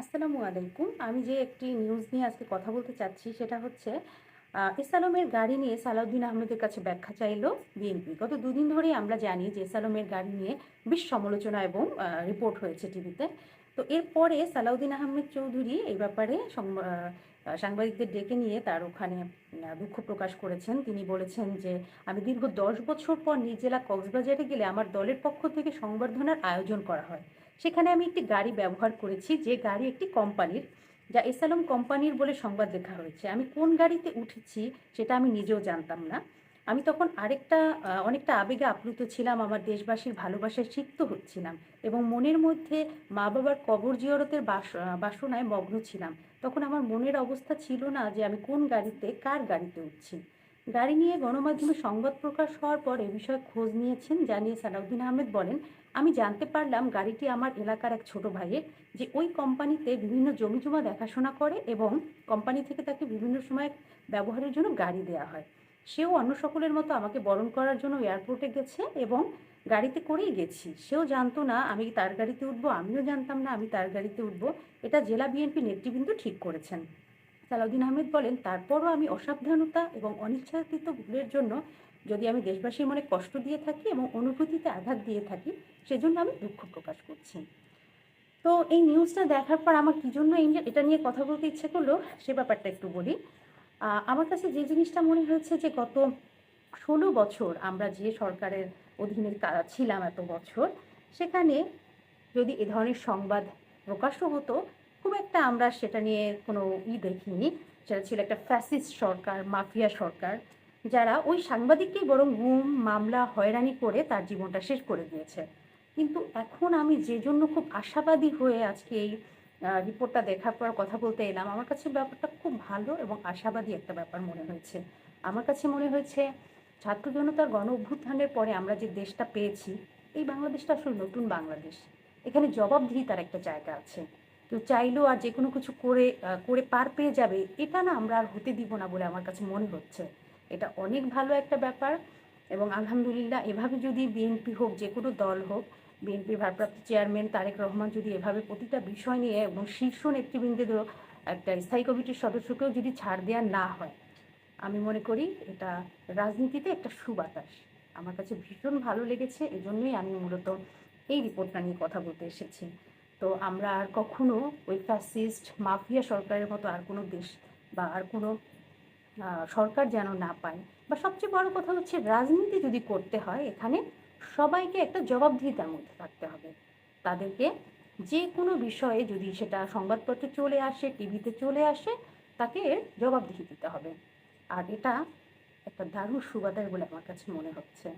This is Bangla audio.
আসসালামু আলাইকুম। আমি যে একটি নিউজ নিয়ে আজকে কথা বলতে চাচ্ছি, সেটা হচ্ছে এসালমের গাড়ি নিয়ে সালাউদ্দিন আহমেদের কাছে ব্যাখ্যা চাইলো বিএনপি। গত দুদিন ধরেই আমরা জানি যে এসালমের গাড়ি নিয়ে বেশ সমালোচনা এবং রিপোর্ট হয়েছে টিভিতে তো এরপরে সালাউদ্দিন আহমেদ চৌধুরী এই ব্যাপারে সাংবাদিকদের ডেকে নিয়ে তার ওখানে দুঃখ প্রকাশ করেছেন। তিনি বলেছেন যে, আমি দীর্ঘ দশ বছর পর নিজ জেলা কক্সবাজারে গেলে আমার দলের পক্ষ থেকে সংবর্ধনার আয়োজন করা হয়। সেখানে আমি একটি গাড়ি ব্যবহার করেছি, যে গাড়ি একটি কোম্পানির, যা এসালম কোম্পানির বলে সংবাদ লেখা হয়েছে। আমি কোন গাড়িতে উঠেছি সেটা আমি নিজেও জানতাম না। আমি তখন আরেকটা অনেকটা আবেগে আপ্লুত ছিলাম, আমার দেশবাসীর ভালোবাসায় সিক্ত হচ্ছিলাম এবং মনের মধ্যে মা বাবার কবর জিয়রতের বাস বাসনায় মগ্ন ছিলাম। তখন আমার মনের অবস্থা ছিল না যে আমি কোন গাড়িতে, কার গাড়িতে উঠছি। গাড়ি নিয়ে গণমাধ্যমে সংবাদ প্রকাশ হওয়ার পর এ বিষয়ে খোঁজ নিয়েছেন জানিয়ে সালাউদ্দিন আহমেদ বলেন, আমি জানতে পারলাম গাড়িটি আমার এলাকার এক ছোট ভাইয়ের, যে ওই কোম্পানিতে বিভিন্ন জমি জমা দেখাশোনা করে এবং কোম্পানি থেকে তাকে বিভিন্ন সময় ব্যবহারের জন্য গাড়ি দেওয়া হয়। সেও অন্য সকলের মতো আমাকে বরণ করার জন্য এয়ারপোর্টে গেছে এবং গাড়িতে করেই গেছি। সেও জানতো না আমি তার গাড়িতে উঠবো, আমিও জানতাম না আমি তার গাড়িতে উঠবো। এটা জেলা বিএনপি নেতৃবৃন্দ ঠিক করেছেন। সালাউদ্দিন আহমেদ বলেন, তারপরও আমি অসাবধানতা এবং অনিচ্ছাকৃত ভুলের জন্য যদি আমি দেশবাসীর মনে কষ্ট দিয়ে থাকি এবং অনুভূতিতে আঘাত দিয়ে থাকি, সেজন্য আমি দুঃখ প্রকাশ করছি। তো এই নিউজটা দেখার পর আমার কী জন্য এটা নিয়ে কথা বলতে ইচ্ছে করল, সে ব্যাপারটা একটু বলি। আমার কাছে যে জিনিসটা মনে হয়েছে যে গত ষোলো বছর আমরা যে সরকারের অধীনে ছিলাম এত বছর, সেখানে যদি এ ধরনের সংবাদ প্রকাশ্য হতো খুব একটা আমরা সেটা নিয়ে কোনো ই দেখিনি। সেটা ছিল একটা ফ্যাসিস্ট সরকার, মাফিয়া সরকার, যারা ওই সাংবাদিককেই বরং গুম, মামলা, হয়রানি করে তার জীবনটা শেষ করে দিয়েছে। কিন্তু এখন আমি যে জন্য খুব আশাবাদী হয়ে আজকে এই রিপোর্টটা দেখার পর কথা বলতে এলাম, আমার কাছে ব্যাপারটা খুব ভালো এবং আশাবাদী একটা ব্যাপার মনে হয়েছে। আমার কাছে মনে হয়েছে, ছাত্র জনতার গণ অভ্যুত্থানের পরে আমরা যে দেশটা পেয়েছি, এই বাংলাদেশটা আসলে নতুন বাংলাদেশ। এখানে জবাবদিহিতার একটা জায়গা আছে। কেউ চাইলেও আর যে কোনো কিছু করে করে পার পেয়ে যাবে, এটা না আমরা আর হতে দিব না বলে আমার কাছে মনে হচ্ছে। এটা অনেক ভালো একটা ব্যাপার এবং আলহামদুলিল্লাহ এভাবে যদি বিএনপি হোক, যে কোনো দল হোক বিএনপির ভারপ্রাপ্ত চেয়ারম্যান তারেক রহমান যদি এভাবে প্রতিটা বিষয় নিয়ে এবং শীর্ষ নেতৃবৃন্দেরও একটা স্থায়ী কমিটির সদস্যকেও যদি ছাড় দেওয়া না হয়, আমি মনে করি এটা রাজনীতিতে একটা সুবাতাস। আমার কাছে ভীষণ ভালো লেগেছে, এজন্যই আমি মূলত এই রিপোর্টটা নিয়ে কথা বলতে এসেছি। তো আমরা আর কখনো ওই ফ্যাসিস্ট মাফিয়া সরকারের মতো আর কোনো দেশ বা আর কোনো সরকার যেন না পায়। বা সবচেয়ে বড় কথা হচ্ছে রাজনীতি যদি করতে হয়, এখানে সবাইকে একটা জবাবদিহিতার মধ্যে থাকতে হবে। তাদেরকে যে কোনো বিষয়ে যদি সেটা সংবাদপত্রে চলে আসে, টিভিতে চলে আসে, তাকে এর জবাবদিহি দিতে হবে। আর এটা একটা দারুণ সুবাদার বলে আমার কাছে মনে হচ্ছে।